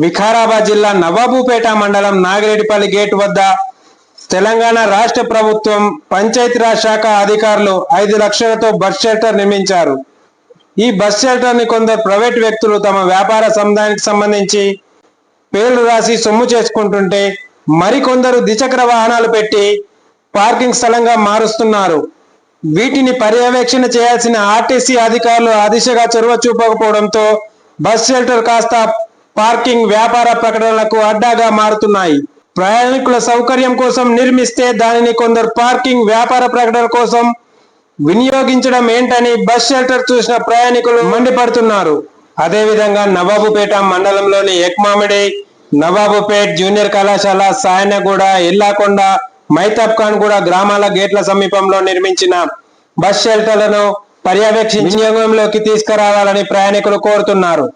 వికారాబాద్ జిల్లా నవాబుపేట మండలం నాగిరెడ్డిపల్లి గేట్ వద్ద తెలంగాణ రాష్ట్ర ప్రభుత్వం పంచాయతీరాజ్ శాఖ అధికారులు ఐదు లక్షలతో బస్ షెల్టర్ నిర్మించారు. ఈ బస్ షెల్టర్ని కొందరు ప్రైవేట్ వ్యక్తులు తమ వ్యాపార సముదాయానికి సంబంధించి పేర్లు రాసి సొమ్ము చేసుకుంటుంటే మరికొందరు ద్విచక్ర వాహనాలు పెట్టి పార్కింగ్ స్థలంగా మారుస్తున్నారు. వీటిని పర్యవేక్షణ చేయాల్సిన ఆర్టీసీ అధికారులు ఆ దిశగా చొరవ చూపకపోవడంతో బస్ షెల్టర్ కాస్త పార్కింగ్ వ్యాపార ప్రకటనలకు అడ్డాగా మారుతున్నాయి. ప్రయాణికుల సౌకర్యం కోసం నిర్మిస్తే దానిని కొందరు పార్కింగ్ వ్యాపార ప్రకటన కోసం వినియోగించడం ఏంటని బస్ షెల్టర్ చూసిన ప్రయాణికులు మండిపడుతున్నారు. అదేవిధంగా నవాబుపేట మండలంలోని ఎక్మామిడి నవాబుపేట్ జూనియర్ కళాశాల సాయనగూడ ఎల్లాకొండ మైతాబ్ ఖాన్ కూడా గ్రామాల గేట్ల సమీపంలో నిర్మించిన బస్ షెల్టర్లను పర్యవేక్షించి వినియోగంలోకి తీసుకురావాలని ప్రయాణికులు కోరుతున్నారు.